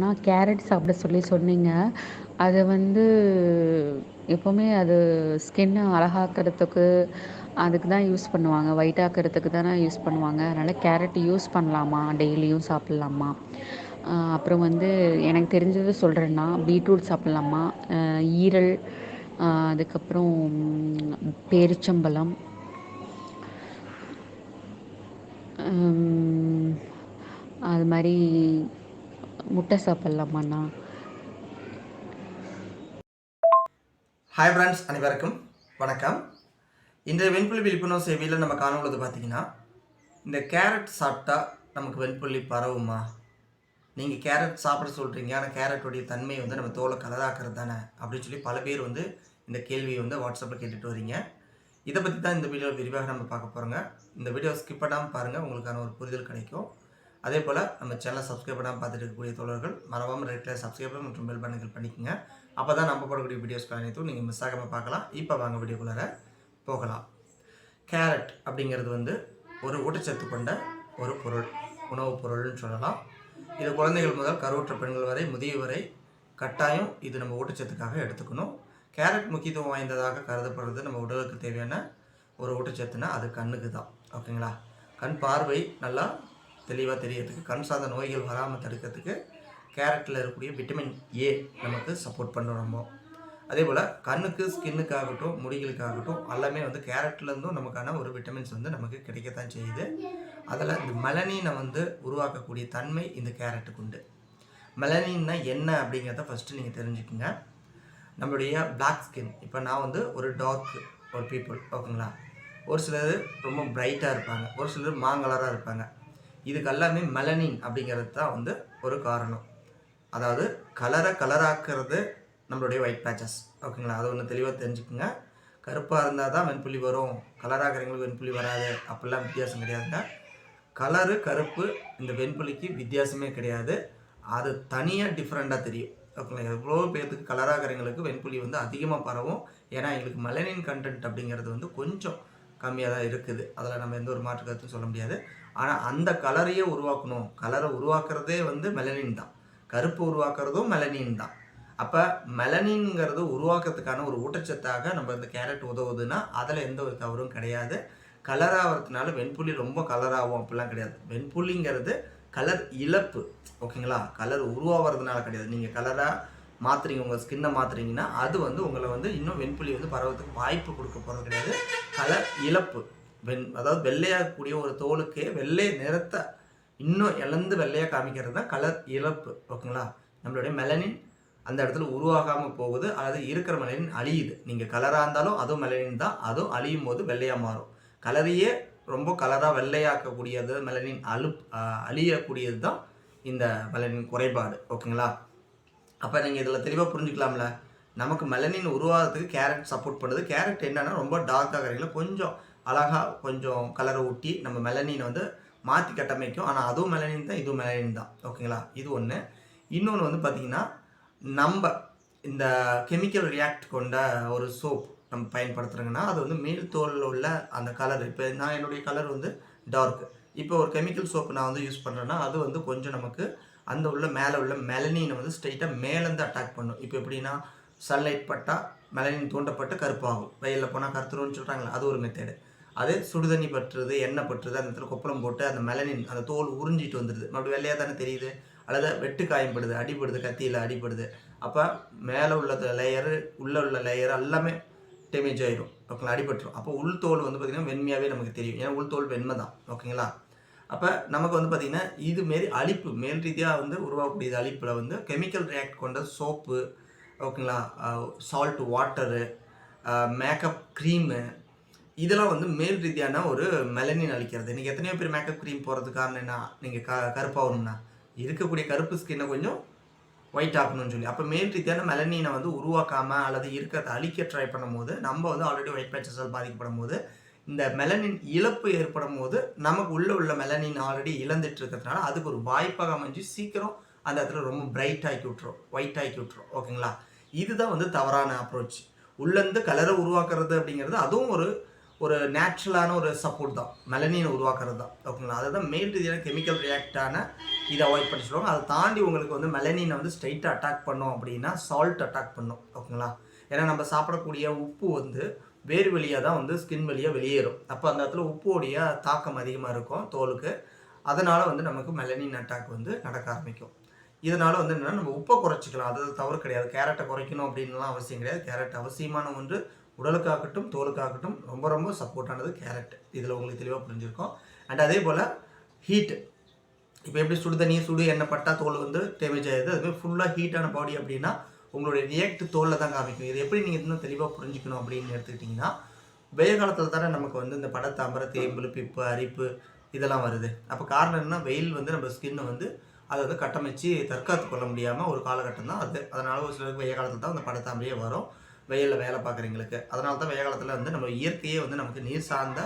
அண்ணா carrot சாப்பிட சொல்லி சொன்னீங்க. அது வந்து எப்போவுமே அது ஸ்கின்னை அழகாக்கிறதுக்கு அதுக்கு தான் யூஸ் பண்ணுவாங்க. ஒயிட் ஆக்கிறதுக்கு தானே யூஸ் பண்ணுவாங்க. அதனால் கேரட் யூஸ் பண்ணலாமா? டெய்லியும் சாப்பிட்லாமா? அப்புறம் வந்து எனக்கு தெரிஞ்சது சொல்கிறேன்னா பீட்ரூட் சாப்பிட்லாமா? ஈரல் அதுக்கப்புறம் பேரிச்சம்பழம். அது மாதிரி முட்டை சாப்பிட்லாமாண்ணா? ஹாய் ஃப்ரெண்ட்ஸ் அனைவருக்கும் வணக்கம். இன்றைய வெண்புள்ளி விழிப்புணர்வு சேவையில் நம்ம காணுள்ளது பார்த்தீங்கன்னா இந்த கேரட் சாப்பிட்டா நமக்கு வெண்புள்ளி பரவுமா? நீங்கள் கேரட் சாப்பிட சொல்கிறீங்க ஆனால் கேரட்டுடைய தன்மை வந்து நம்ம தோலை கலராக்கிறது தானே? அப்படின்னு சொல்லி பல பேர் வந்து இந்த கேள்வியை வந்து வாட்ஸ்அப்பில் கேட்டுட்டு வரீங்க. இதை பற்றி தான் இந்த வீடியோ விரிவாக நம்ம பார்க்க போகிறோங்க இந்த வீடியோ ஸ்கிப் பண்ணாமல் பாருங்கள் உங்களுக்கான ஒரு புரிதல் கிடைக்கும். அதே போல் நம்ம சேனலை சப்ஸ்கிரைப் பண்ணாமல் பார்த்துட்டு இருக்கக்கூடிய தோழர்கள் மறவாமல் ரெட்டில் சப்ஸ்கிரைப் மற்றும் பெல் பட்டன்கள் பண்ணிக்கோங்க. அப்போ தான் நம்ம போடக்கூடிய வீடியோஸ் அனைத்தும் நீங்கள் மிஸ் ஆகாமல் பார்க்கலாம். இப்போ வாங்க வீடியோக்குள்ளார போகலாம். கேரட் அப்படிங்கிறது வந்து ஒரு ஊட்டச்சத்து கொண்ட ஒரு பொருள் உணவுப் பொருள்னு சொல்லலாம். இது குழந்தைகள் முதல் கருவுற்ற பெண்கள் வரை முதிய வரை கட்டாயம் இது நம்ம ஊட்டச்சத்துக்காக எடுத்துக்கணும். கேரட் முக்கியத்துவம் வாய்ந்ததாக கருதப்படுறது நம்ம உடலுக்கு தேவையான ஒரு ஊட்டச்சத்துனா அது கண்ணுக்கு தான் ஓகேங்களா கண் பார்வை நல்லா தெளிவாக தெரியறதுக்கு கண் சார்ந்த நோய்கள் வராமல் தடுக்கிறதுக்கு கேரட்டில் இருக்கக்கூடிய விட்டமின் ஏ நமக்கு சப்போர்ட் பண்ணுறோம் நம்ம. அதே போல் கண்ணுக்கு ஸ்கின்னுக்காகட்டும் முடிகளுக்காகட்டும் எல்லாமே வந்து கேரட்லேருந்தும் நமக்கான ஒரு விட்டமின்ஸ் வந்து நமக்கு கிடைக்கத்தான் செய்யுது. அதில் இந்த மெலனினை வந்து உருவாக்கக்கூடிய தன்மை இந்த கேரட்டுக்கு உண்டு. மெலனின்னா என்ன அப்படிங்கிறத ஃபஸ்ட்டு நீங்கள் தெரிஞ்சுக்கோங்க. நம்மளுடைய பிளாக் ஸ்கின் இப்போ நான் வந்து ஒரு டார்க் ஒரு பீப்புள் ஓகேங்களா ஒரு சிலர் ரொம்ப பிரைட்டாக இருப்பாங்க. ஒரு சிலர் மாங்கலராக இருப்பாங்க. இதுக்கு எல்லாமே மெலனின் அப்படிங்கிறது தான் வந்து ஒரு காரணம். அதாவது கலரை கலராக்கிறது நம்மளுடைய ஒயிட் பேச்சஸ் ஓகேங்களா அது ஒன்று தெளிவாக தெரிஞ்சுக்கோங்க. கருப்பாக இருந்தால் தான் வெண்புள்ளி வரும். கலராகிறவங்களுக்கு வெண்புள்ளி வராது. அப்படிலாம் வித்தியாசம் கிடையாதுங்க. கலரு கருப்பு இந்த வெண்புலிக்கு வித்தியாசமே கிடையாது. அது தனியாக டிஃப்ரெண்ட்டாக தெரியும். ஓகேங்களா எவ்வளோ பேர்த்துக்கு கலராகிறவங்களுக்கு வெண்புலி வந்து அதிகமாக பரவும். ஏன்னா எங்களுக்கு மெலனின் கண்டென்ட் அப்படிங்கிறது வந்து கொஞ்சம் கம்மியாக தான் இருக்குது. அதில் நம்ம எந்த ஒரு மாற்று கருத்தும் சொல்ல முடியாது. ஆனால் அந்த கலரையே உருவாக்கணும். கலரை உருவாக்குறதே வந்து மெலனின் தான். கருப்பு உருவாக்குறதும் மெலனின் தான். அப்போ மெலனின்ங்கிறது உருவாக்குறதுக்கான ஒரு ஊட்டச்சத்தாக நம்ம இந்த கேரட் உதவுதுன்னா அதில் எந்த ஒரு தவறும் கிடையாது. கலராகிறதுனால வெண்புள்ளி ரொம்ப கலராகும் அப்படிலாம் கிடையாது. வெண்புள்ளிங்கிறது கலர் இழப்பு. ஓகேங்களா? கலர் உருவாகிறதுனால கிடையாது. நீங்கள் கலராக மாற்றுறீங்க உங்கள் ஸ்கின்னை மாற்றுறீங்கன்னா அது வந்து உங்களை வந்து இன்னும் வெண்புலி வந்து பரவத்துக்கு வாய்ப்பு கொடுக்க போகிறது கிடையாது. கலர் இழப்பு. வெண் அதாவது வெள்ளையாகக்கூடிய ஒரு தோலுக்கே வெள்ளை நிறத்தை இன்னும் இழந்து வெள்ளையாக காமிக்கிறது தான் கலர் இழப்பு. ஓகேங்களா? நம்மளுடைய மெலனின் அந்த இடத்துல உருவாகாமல் போகுது. அல்லது இருக்கிற மெலனின் அழியுது. நீங்கள் கலராக இருந்தாலும் அதுவும் மெலனின் தான். அதுவும் அழியும் போது வெள்ளையாக மாறும். கலரையே ரொம்ப கலராக வெள்ளையாக்கக்கூடியது மெலனின் அழு அழியக்கூடியது தான் இந்த மெலனின் குறைபாடு. ஓகேங்களா? அப்போ நீங்கள் இதில் தெளிவாக புரிஞ்சுக்கலாம்ல. நமக்கு மெலனின் உருவாகிறதுக்கு கேரட் சப்போர்ட் பண்ணுது. கேரட் என்னென்னா ரொம்ப டார்க்காக கரையில் கொஞ்சம் அழகாக கொஞ்சம் கலரை ஊட்டி நம்ம மெலனினை வந்து மாற்றி கட்டமைக்கும். ஆனால் அதுவும் மெலனின் தான் இதுவும் மெலனின் தான். ஓகேங்களா? இது ஒன்று இன்னொன்று வந்து பார்த்திங்கன்னா நம்ம இந்த கெமிக்கல் ரியாக்ட் கொண்ட ஒரு சோப் நம்ம பயன்படுத்துகிறோங்கன்னா அது வந்து மேல் தோலில் உள்ள அந்த கலர் இப்போ நான் என்னுடைய கலர் வந்து டார்க் இப்போ ஒரு கெமிக்கல் சோப்பு நான் வந்து யூஸ் பண்ணுறேன்னா அது வந்து கொஞ்சம் நமக்கு அந்த உள்ள மேலே உள்ள மெலனினை வந்து ஸ்ட்ரைட்டாக மேலேருந்து அட்டாக் பண்ணும். இப்போ எப்படின்னா சன்லைட் பட்டால் மெலனின் தூண்டப்பட்டு கருப்பாகும். வெயிலில் போனால் கருத்துருன்னு சொல்கிறாங்களே அது ஒரு மெத்தேடு அதே சுடுதண்ணி பட்டுறது எண்ணெய் பட்டுறது அந்த இடத்துல கொப்பளம் போட்டு அந்த மெலனின் அந்த தோல் உறிஞ்சிட்டு வந்துடுது மறுபடியும் வெள்ளையாக தானே தெரியுது? அல்லது வெட்டு காயம்படுது அடிப்படுது கத்தியில் அடிப்படுது அப்போ மேலே உள்ள லேயரு உள்ளே உள்ள லேயர் எல்லாமே டேமேஜ் ஆயிடும் ஓகேங்களா? அடிபட்டுரும். அப்போ உள் தோல் வந்து பார்த்திங்கன்னா வெண்மையாகவே நமக்கு தெரியும். ஏன்னா உள் தோல் வெண்மை தான். ஓகேங்களா? அப்போ நமக்கு வந்து பார்த்திங்கன்னா இதுமாரி அழிப்பு மேல் ரீதியாக வந்து உருவாகக்கூடிய அழிப்பில் வந்து கெமிக்கல் ரியாக்ட் கொண்ட சோப்பு ஓகேங்களா சால்ட் வாட்டரு மேக்கப் க்ரீமு இதெல்லாம் வந்து மேல் ரீதியான ஒரு மெலனின் அழிக்கிறது. நீங்கள் எத்தனையோ பேர் மேக்கப் க்ரீம் போகிறதுக்கு காரணம் என்ன? நீங்கள் க கருப்பாகணும்னா. இருக்கக்கூடிய கருப்பு ஸ்கின்னை கொஞ்சம் ஒயிட் ஆகணும்னு சொல்லி. அப்போ மேல் ரீதியான மெலனினை வந்து உருவாக்காமல் அல்லது இருக்கிறத அழிக்க ட்ரை பண்ணும்போது நம்ம வந்து ஆல்ரெடி ஒயிட் பேச்சஸால் பாதிக்கப்படும் போது இந்த மெலனின் இழப்பு ஏற்படும் போது நமக்கு உள்ளே உள்ள மெலனின் ஆல்ரெடி இழந்துட்டு இருக்கிறதுனால அதுக்கு ஒரு வாய்ப்பாக அமைஞ்சு சீக்கிரம் அந்த இடத்துல ரொம்ப பிரைட் ஆக்கி விட்டுரும் ஒயிட் ஆக்கி விட்டுரும். ஓகேங்களா இதுதான் வந்து தவறான அப்ரோச் உள்ளேருந்து கலரை உருவாக்குறது அப்படிங்கிறது அதுவும் ஒரு ஒரு நேச்சுரலான ஒரு சப்போர்ட் தான். மெலனினை உருவாக்குறது தான். ஓகேங்களா அதுதான் மெயின் ரீதியான கெமிக்கல் ரியாக்டான இதை அவாய்ட் பண்ணி சொல்லுவாங்க. அதை தாண்டி உங்களுக்கு வந்து மெலனினை வந்து ஸ்ட்ரைட்டாக அட்டாக் பண்ணோம் அப்படின்னா சால்ட் அட்டாக் பண்ணும். ஓகேங்களா ஏன்னா நம்ம சாப்பிடக்கூடிய உப்பு வந்து வேர் வழியாக தான் வந்து ஸ்கின் வழியாக வெளியேறும். அப்போ அந்த இடத்துல உப்போடைய தாக்கம் அதிகமாக இருக்கும் தோலுக்கு. அதனால் வந்து நமக்கு மெலனின் அட்டாக் வந்து நடக்க ஆரம்பிக்கும். இதனால் வந்து என்னென்னா நம்ம உப்பை குறைச்சிக்கலாம். அது தவறு கிடையாது. கேரட்டை குறைக்கணும் அப்படின்லாம் அவசியம் கிடையாது. கேரட் அவசியமான ஒன்று. உடலுக்காகட்டும் தோலுக்காகட்டும் ரொம்ப ரொம்ப சப்போர்ட்டானது கேரட். இதில் உங்களுக்கு தெளிவாக புரிஞ்சிருக்கும். அண்ட் அதே போல் ஹீட்டு இப்போ எப்படி சுடு தண்ணியை சுடு எண்ணெய் பட்டா தோல் வந்து டேமேஜ் ஆகிடுது அதுமாதிரி ஃபுல்லாக ஹீட்டான பாடி அப்படின்னா உங்களுடைய ரியாக்ட் தோலில் தான் காமிக்கும். இது எப்படி நீங்கள் இன்னும் தெளிவாக புரிஞ்சுக்கணும் அப்படின்னு எடுத்துக்கிட்டிங்கன்னா வெயில் காலத்தில் தானே நமக்கு வந்து இந்த படத்தாம்பரை தேம்பு பிப்பு அரிப்பு இதெல்லாம் வருது. அப்போ காரணம் என்ன? வெயில் வந்து நம்ம ஸ்கின்னை வந்து அதை வந்து கட்டமைச்சு தற்காத்து கொள்ள முடியாமல் ஒரு காலகட்டம் தான் அது. அதனால் ஒரு சிலருக்கு வெயில் காலத்தில் தான் அந்த படத்தாம்பரையே வரும். வெயிலில் வேலை பார்க்குறவங்களுக்கு. அதனால தான் வெயில் காலத்தில் வந்து நம்ம இயற்கையே வந்து நமக்கு நீர் சார்ந்த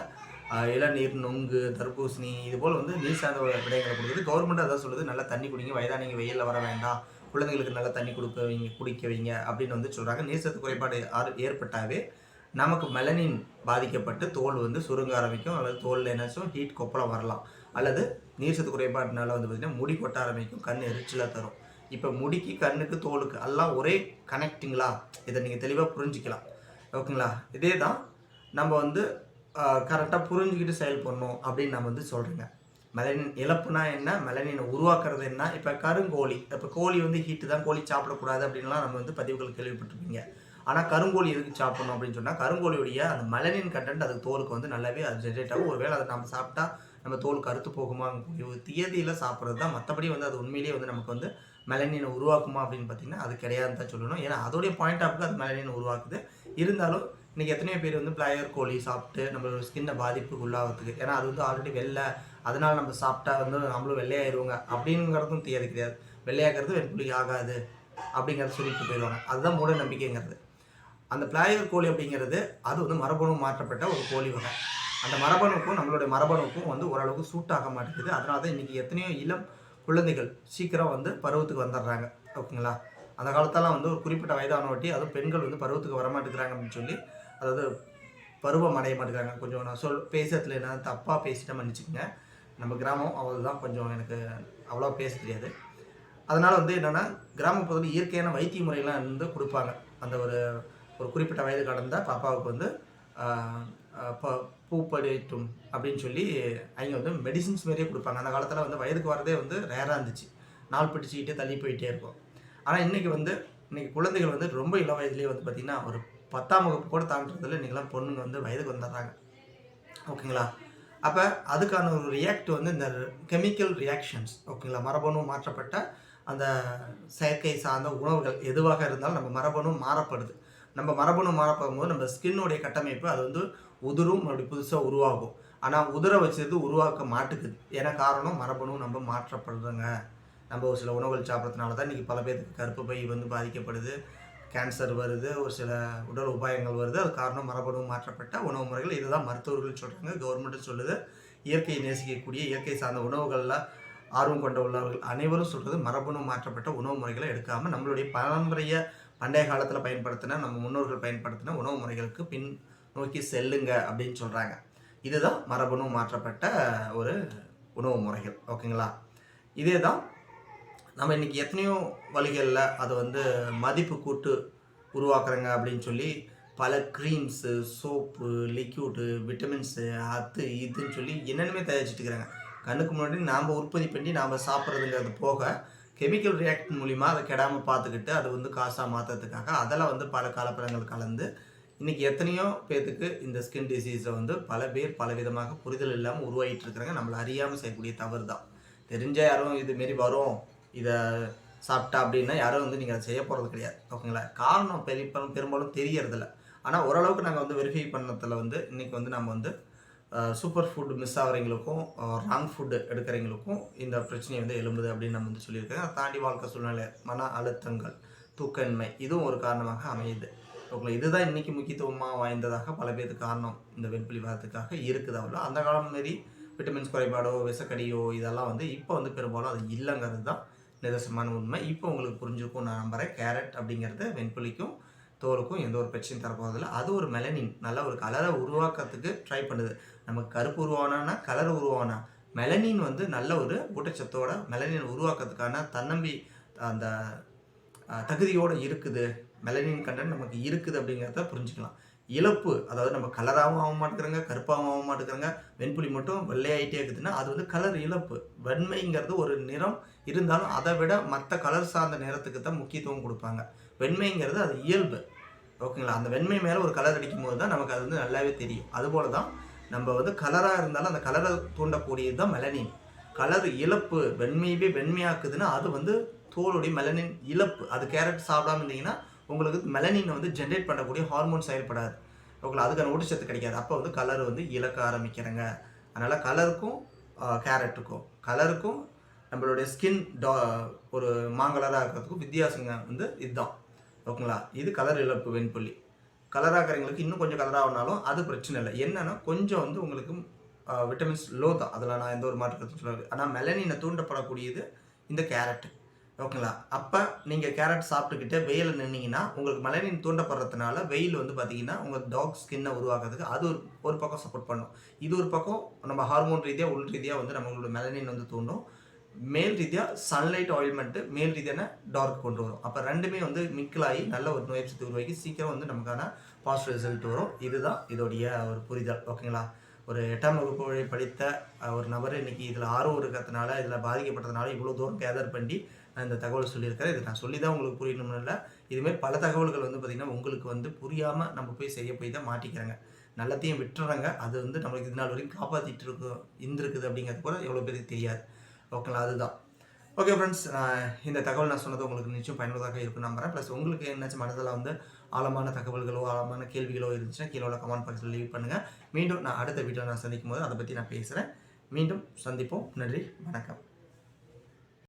இளநீர் நொங்கு தர்பூசணி இது போல் வந்து நீர் சார்ந்த ஒரு விடயங்களை கொடுக்குது. கவர்மெண்ட் அதான் சொல்லுது நல்லா தண்ணி குடிங்க வயதானவங்க வெயிலில் வர வேண்டாம். குழந்தைங்களுக்கு நல்லா தண்ணி கொடுக்க வைங்க குடிக்க வைங்க அப்படின்னு வந்து சொல்கிறாங்க நீர்சத்து குறைபாடு ஆறு- ஏற்பட்டாவே நமக்கு மெலனின் பாதிக்கப்பட்டு தோல் வந்து சுருங்க ஆரம்பிக்கும். அல்லது தோலில் என்னாச்சும் ஹீட் கொப்பளம் வரலாம். அல்லது நீர் சத்து குறைபாடுனால வந்து பார்த்திங்கன்னா முடி கொட்ட ஆரம்பிக்கும் கண் எரிச்சலாக தரும். இப்போ முடிக்கு கண்ணுக்கு தோலுக்கு எல்லாம் ஒரே கனெக்டிங்களா இதை நீங்கள் தெளிவாக புரிஞ்சிக்கலாம். ஓகேங்களா? இதே தான் நம்ம வந்து கரெக்டாக புரிஞ்சுக்கிட்டு செயல்படணும் அப்படின்னு நம்ம வந்து சொல்கிறேங்க மெலனின் இழப்புனா என்ன? மெலனினை உருவாக்குறது என்ன? இப்போ கருங்கோழி இப்போ கோழி வந்து ஹீட்டு தான் கோழி சாப்பிடக்கூடாது அப்படின்லாம் நம்ம வந்து பதிவுகள் கேள்விப்பட்டிருப்பீங்க. ஆனால் கருங்கோழி எதுக்கு சாப்பிடணும் அப்படின்னு சொன்னால் கருங்கோழியுடைய அந்த மெலனின் கண்டென்ட் அது தோலுக்கு வந்து நல்லாவே அது ஜென்ரேட் ஆகும். ஒருவேளை அதை நம்ம சாப்பிட்டா நம்ம தோல் கருத்து போகுமா? தியதியில் சாப்பிட்றது தான். மற்றபடி வந்து அது உண்மையிலேயே வந்து நமக்கு வந்து மெலனினை உருவாக்குமா அப்படின்னு பார்த்தீங்கன்னா அது கிடையாதுன்னு தான் சொல்லணும். ஏன்னா அதோடைய பாயிண்ட் ஆஃப்க்கு அது மெலனினை உருவாக்குது. இருந்தாலும் இன்றைக்கி எத்தனையோ பேர் வந்து பிளாயர் கோழி சாப்பிட்டு நம்மளோட ஸ்கின்னை பாதிப்புக்கு உள்ளாகிறதுக்கு ஏன்னா அது வந்து ஆல்ரெடி வெள்ளை அதனால் நம்ம சாப்பிட்டா வந்து நம்மளும் வெள்ளையாயிருவோங்க. அப்படிங்கிறதும் தெரியாது கிடையாது. வெள்ளையாகிறது வெண்புலி ஆகாது அப்படிங்கிறத சொல்லிட்டு போயிடுவாங்க. அதுதான் மூட நம்பிக்கைங்கிறது. அந்த பிளாயர் கோழி அப்படிங்கிறது அது வந்து மரபணு மாற்றப்பட்ட ஒரு கோழி வகை. அந்த மரபணுக்கும் நம்மளுடைய மரபணுக்கும் வந்து ஓரளவுக்கு சூட் ஆக மாட்டேங்குது. அதனால தான் இன்றைக்கி எத்தனையோ இளம் குழந்தைகள் சீக்கிரம் வந்து பருவத்துக்கு வந்துடுறாங்க. ஓகேங்களா? அந்த காலத்தெல்லாம் வந்து ஒரு குறிப்பிட்ட வயதான வாட்டி அதுவும் பெண்கள் வந்து பருவத்துக்கு வர மாட்டேங்கிறாங்க அப்படின்னு சொல்லி அதாவது பருவம் அடைய மாட்டேங்கிறாங்க. கொஞ்சம் நான் சொல் பேசுறதுல என்ன தப்பாக பேசிட்டேன் மன்னிச்சுக்கோங்க நம்ம கிராமம் அவ்வளோதான் கொஞ்சம் எனக்கு அவ்வளோ பேச தெரியாது. அதனால் வந்து என்னென்னா கிராமப்புறத்தில் இயற்கையான வைத்திய முறையெல்லாம் வந்து கொடுப்பாங்க. அந்த ஒரு ஒரு குறிப்பிட்ட வயது கடந்தால் பாப்பாவுக்கு வந்து ஆஹ், பூப்படிட்டும் அப்படின்னு சொல்லி அவங்க வந்து மெடிசின்ஸ் மாதிரியே கொடுப்பாங்க. அந்த காலத்தில் வந்து வயதுக்கு வரதே வந்து ரேராக இருந்துச்சு. நாள் பிடிச்சிக்கிட்டே தள்ளி போயிட்டே இருக்கும். ஆனால் இன்றைக்கி வந்து இன்றைக்கி குழந்தைகள் வந்து ரொம்ப இள வயதுலேயே வந்து பார்த்திங்கன்னா ஒரு பத்தாம் வகுப்பு கூட தாண்டதில்ல இன்றைக்கெல்லாம் பொண்ணுங்க வந்து வயதுக்கு வந்துடுறாங்க. ஓகேங்களா? அப்போ அதுக்கான ஒரு ரியாக்ட் வந்து இந்த கெமிக்கல் ரியாக்ஷன்ஸ் ஓகேங்களா மரபணு மாற்றப்பட்ட அந்த செயற்கை சார்ந்த உணவுகள் எதுவாக இருந்தாலும் நம்ம மரபணு மாறப்படுது. நம்ம மரபணு மாறப்படும் போது நம்ம ஸ்கின்னுடைய கட்டமைப்பு அது வந்து உதிரும் அப்படி புதுசாக உருவாகும். ஆனால் உதிர வச்சது உருவாக்க மாட்டுக்குது. ஏன்னா காரணம்? மரபணு நம்ம மாற்றப்படுறோங்க நம்ம ஒரு சில உணவுகள் சாப்பிட்றதுனால தான் இன்றைக்கி பல பேருக்கு கருப்பு பை வந்து பாதிக்கப்படுது. கேன்சர் வருது ஒரு சில உடல் உபாயங்கள் வருது அது காரணம் மரபணு மாற்றப்பட்ட உணவு முறைகள். இதுதான் மருத்துவர்கள் சொல்கிறாங்க கவர்மெண்ட்டும் சொல்லுது. இயற்கையை நேசிக்கக்கூடிய இயற்கை சார்ந்த உணவுகளில் ஆர்வம் கொண்ட உள்ளவர்கள் அனைவரும் சொல்கிறது மரபணு மாற்றப்பட்ட உணவு முறைகளை எடுக்காமல் நம்மளுடைய பாரம்பரிய பண்டைய காலத்தில் பயன்படுத்தின நம்ம முன்னோர்கள் பயன்படுத்தின உணவு முறைகளுக்கு பின் நோக்கி செல்லுங்க அப்படின்னு சொல்கிறாங்க இதுதான் மரபணு மாற்றப்பட்ட ஒரு உணவு முறைகள். ஓகேங்களா? இதே தான் நம்ம இன்றைக்கி எத்தனையோ வழிகளில் அதை வந்து மதிப்பு கூட்டு உருவாக்குறாங்க அப்படின்னு சொல்லி பல க்ரீம்ஸு சோப்பு லிக்யூடு விட்டமின்ஸு அது இதுன்னு சொல்லி என்னென்னமே தயாரிச்சுட்டு இருக்கிறாங்க. கண்ணுக்கு முன்னாடி நாம் உற்பத்தி பண்ணி நாம் சாப்பிட்றதுங்கிறது போக கெமிக்கல் ரியாக்ட் மூலிமா அதை கெடாமல் பார்த்துக்கிட்டு அது வந்து காசாக மாற்றுறதுக்காக அதெல்லாம் வந்து பல கலப்படங்கள் கலந்து இன்றைக்கி எத்தனையோ பேர்த்துக்கு இந்த ஸ்கின் டிசீஸை வந்து பல பேர் பல விதமாக புரிதல் இல்லாமல் உருவாகிட்டு இருக்கிறாங்க. நம்மளை அறியாமல் செய்யக்கூடிய தவறு தான் தெரிஞ்ச யாரும் இதுமாரி வரும். இதை சாப்பிட்டா அப்படின்னா யாரும் வந்து நீங்கள் அதை செய்ய போகிறது கிடையாது. ஓகேங்களா? காரணம் பெரிய பெரும்பாலும் தெரியறதில்ல. ஆனால் ஓரளவுக்கு நாங்கள் வந்து வெரிஃபை பண்ணதில் வந்து இன்றைக்கி வந்து நம்ம வந்து சூப்பர் ஃபுட் மிஸ் ஆகிறவங்களுக்கும் ராங் ஃபுட்டு எடுக்கிறவங்களுக்கும் இந்த பிரச்சனை வந்து எழும்புது அப்படின்னு நம்ம வந்து சொல்லியிருக்கேன் அதை தாண்டி வாழ்க்கை சூழ்நிலை மன அழுத்தங்கள் தூக்கன்மை இதுவும் ஒரு காரணமாக அமையுது. ஓகே இதுதான் இன்றைக்கி முக்கியத்துவமாக வாய்ந்ததாக பல பேருக்கு காரணம் இந்த வெண்புலி வரத்துக்காக இருக்குது. அவ்வளோ அந்த காலம் மாரி விட்டமின்ஸ் குறைபாடோ விசக்கடியோ இதெல்லாம் வந்து இப்போ வந்து பெரும்பாலும் அது இல்லைங்கிறது தான் நிதர்சனமான உண்மை. இப்போ உங்களுக்கு புரிஞ்சுக்கும் நான் நம்புகிறேன் கேரட் அப்படிங்கிறது வெண்புலிக்கும் தோலுக்கும் எந்த ஒரு பிரச்சனையும் தரப்போவதில்லை அது ஒரு மெலனின் நல்ல ஒரு கலரை உருவாக்கிறதுக்கு ட்ரை பண்ணுது. நமக்கு கருப்பு உருவானா கலர் உருவானா? மெலனின் வந்து நல்ல ஒரு ஊட்டச்சத்தோட மெலனின் உருவாக்கிறதுக்கான தன்னம்பி அந்த தகுதியோடு இருக்குது. மெலனின் கண்டென்ட் நமக்கு இருக்குது அப்படிங்கிறத புரிஞ்சுக்கலாம். இழப்பு அதாவது நம்ம கலராகவும் ஆக மாட்டேங்கிறாங்க கருப்பாகவும் ஆக மாட்டேங்கிறாங்க வெண்புலி மட்டும் வெள்ளையாயிட்டே இருக்குதுன்னா அது வந்து கலர் இழப்பு. வெண்மைங்கிறது ஒரு நிறம் இருந்தாலும் அதை விட மற்ற கலர் சார்ந்த நிறத்துக்கு தான் முக்கியத்துவம் கொடுப்பாங்க. வெண்மைங்கிறது அது இயல்பு. ஓகேங்களா அந்த வெண்மை மேலே ஒரு கலர் அடிக்கும் போது தான் நமக்கு அது வந்து நல்லாவே தெரியும். அதுபோல தான் நம்ம வந்து கலராக இருந்தாலும் அந்த கலரை தூண்டக்கூடியது தான் மெலனின் கலர் இழப்பு வெண்மையவே வெண்மையாக்குதுன்னா அது வந்து தோலுடைய மெலனின் இழப்பு. அது கேரட் சாப்பிடாம இருந்தீங்கன்னா உங்களுக்கு மெலனின் வந்து ஜென்ரேட் பண்ணக்கூடிய ஹார்மோன் செயல்படாது. ஓகேங்களா அதுக்கான ஊட்டச்சத்து கிடைக்காது. அப்போ வந்து கலர் வந்து இழக்க ஆரம்பிக்கிறேங்க. அதனால் கலருக்கும் கேரட்டுக்கும் கலருக்கும் நம்மளுடைய ஸ்கின் டா ஒரு மாங்கலராக இருக்கிறதுக்கும் வித்தியாசங்க வந்து இதுதான். ஓகேங்களா? இது கலர் இழப்பு வெண்புள்ளி. கலராகிறவங்களுக்கு இன்னும் கொஞ்சம் கலராகனாலும் அது பிரச்சனை இல்லை. என்னன்னா கொஞ்சம் வந்து உங்களுக்கு விட்டமின்ஸ் லோ தான். அதில் நான் எந்த ஒரு மாற்றத்தையும் சொல்லுறது ஆனால் மெலனினை தூண்டப்படக்கூடியது இந்த கேரட் ஓகேங்களா? அப்போ நீங்கள் கேரட் சாப்பிட்டுக்கிட்டே வெயிலில் நின்னீங்கன்னா உங்களுக்கு மெலனின் தூண்டப்படுறதுனால வெயில் வந்து பார்த்தீங்கன்னா உங்கள் டாக் ஸ்கின்னை உருவாக்குறதுக்கு அது ஒரு ஒரு பக்கம் சப்போர்ட் பண்ணும். இது ஒரு பக்கம் நம்ம ஹார்மோன் ரீதியாக உள் ரீதியாக வந்து நம்மளோட மெலனின் வந்து தூண்டும். மேல் ரீதியாக சன்லைட் ஆயில்மெண்ட்டு மேல் ரீதியான டார்க் கொண்டு வரும். அப்போ ரெண்டுமே வந்து மிக்கலாகி நல்ல ஒரு நோய் சக்தி உருவாக்கி சீக்கிரம் வந்து நமக்கான பாசிட்டிவ் ரிசல்ட் வரும். இதுதான் இதோடைய ஒரு புரிதல். ஓகேங்களா? ஒரு எட்டாம் வகுப்பு படித்த ஒரு நபர் இன்னைக்கு இதில் ஆர்வம் இருக்கிறதுனால இதில் பாதிக்கப்பட்டதுனால இவ்வளோ தூரம் கேதர் பண்ணி நான் இந்த தகவல் சொல்லியிருக்கிறேன் இது நான் சொல்லி தான் உங்களுக்கு புரியணும்னு இல்லை. இதுமாரி பல தகவல்கள் வந்து பார்த்திங்கன்னா உங்களுக்கு வந்து புரியாமல் நம்ம போய் செய்ய போய் தான் மாட்டிக்கிறாங்க. நல்லத்தையும் விட்டுறாங்க. அது வந்து நம்மளுக்கு இது நாள் வரைக்கும் காப்பாற்றிட்டு இருக்கோம் இருந்திருக்குது அப்படிங்கிறது கூட எவ்வளோ பேருக்கு தெரியாது. ஓகேங்களா அதுதான். ஓகே ஃப்ரெண்ட்ஸ் இந்த தகவல் நான் சொன்னது உங்களுக்கு நிச்சயம் பயனுள்ளதாக இருக்கும் நம்புறேன். ப்ளஸ் உங்களுக்கு என்னாச்சும் மனதில் வந்து ஆழமான தகவல்களோ ஆழமான கேள்விகளோ இருந்துச்சுன்னா கீழே உள்ள கமெண்ட் பாக்ஸில் லீவ் பண்ணுங்கள் மீண்டும் நான் அடுத்த வீடியோ நான் சந்திக்கும் போது அதை பற்றி நான் பேசுகிறேன் மீண்டும் சந்திப்போம். நன்றி. வணக்கம்.